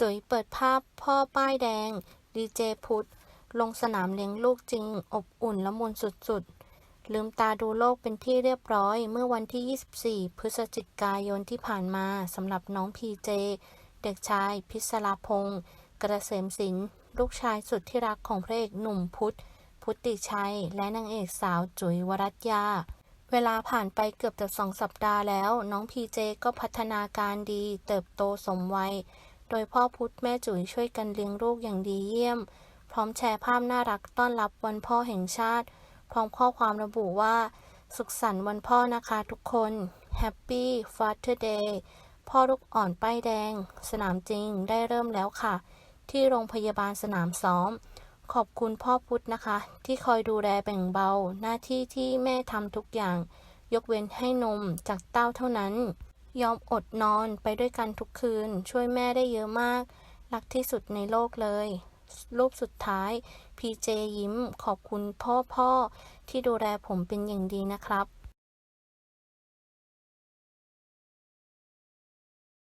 จุ๋ยเปิดภาพพ่อป้ายแดง ดีเจพุทธลงสนามเลี้ยงลูกจริง อบอุ่นละมุนสุดๆ ลืมตาดูโลกเป็นที่เรียบร้อย เมื่อวันที่ 24 พฤศจิกายนที่ผ่านมาสำหรับน้องพีเจ เด็กชาย พิศราพงศ์กระเสมสินลูกชายสุดที่รักของพระเอกหนุ่มพุทธพุทธิชัย และนางเอกสาวจุ๋ยวรัตยา เวลาผ่านไปเกือบจะสองสัปดาห์แล้ว น้องพีเจก็พัฒนาการดี เติบโตสมวัย โดยพ่อพุธแม่จุ๋ยช่วยกันเลี้ยงลูกอย่างดีเยี่ยม พร้อมแชร์ภาพน่ารักต้อนรับวันพ่อแห่งชาติ พร้อมข้อความระบุว่า สุขสันต์วันพ่อนะคะทุกคน Happy Father Day พ่อลูกอ่อนป้ายแดง สนามจริงได้เริ่มแล้วค่ะ ที่โรงพยาบาลสนามซ้อม ขอบคุณพ่อพุธนะคะ ที่คอยดูแลแบ่งเบา หน้าที่ที่แม่ทำทุกอย่าง ยกเว้นให้นมจากเต้าเท่านั้น ยอมอดนอนไปด้วยกันทุกคืน ช่วยแม่ได้เยอะมาก รักที่สุดในโลกเลย รูปสุดท้าย พีเจยิ้มขอบคุณพ่อพ่อที่ดูแลผมเป็นอย่างดีนะครับ